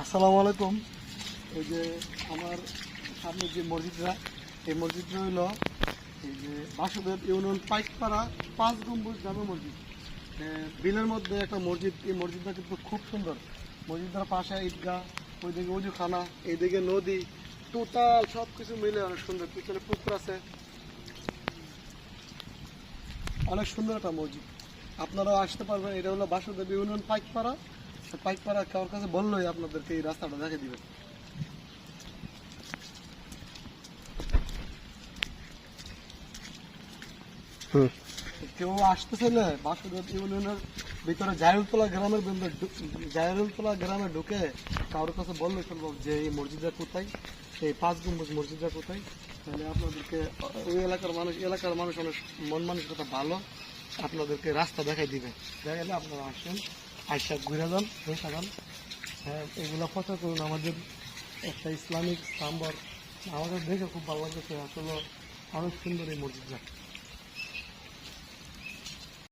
আসসালামু আলাইকুম। এই যে আমার সামনে যে মসজিদটা, এই মসজিদটা হইল এই যে বাসুদেব ইউনিয়ন পাইকপাড়া পাঁচ গম্বুজ জামে মসজিদ। বিলের মধ্যে একটা মসজিদ, এই মসজিদটা কিন্তু খুব সুন্দর। মসজিদটার পাশে ঈদগাহ, ওইদিকে উজুখানা, এইদিকে নদী, টোটাল সব কিছু মিলে অনেক সুন্দর। পিছনে পুকুর আছে। অনেক সুন্দর একটা মসজিদ। আপনারাও আসতে পারবেন। এটা হলো বাসুদেব ইউনিয়ন পাইকপাড়া। তো পাইকপাড়া কারোর কাছে বললোই আপনাদেরকে এই রাস্তাটা দেখে দিবে। কেউ আসতে চাইলে বাসুদেব ইউনিয়নের ভিতরে জায়রুলতলা গ্রামের জায়রুলতলা গ্রামে ঢুকে কারোর কাছে বললে সম্ভব যে এই মসজিদটা কোথায়? এই পাঁচ গম্বুজ মসজিদটা কোথায়? তাহলে আপনাদেরকে ওই এলাকার মানুষ এলাকার মানুষ অনেক মন মানসিকতা ভালো। আপনাদেরকে রাস্তা দেখাই দিবে। দেখাইলে আপনারা আসেন। আইসা ঘুরে যান যান। হ্যাঁ এগুলো প্রচার করুন। আমাদের একটা ইসলামিক সাম্বর, আমাদের দেখে খুব ভালো লাগছে আসলে অনেক সুন্দর এই মসজিদটা।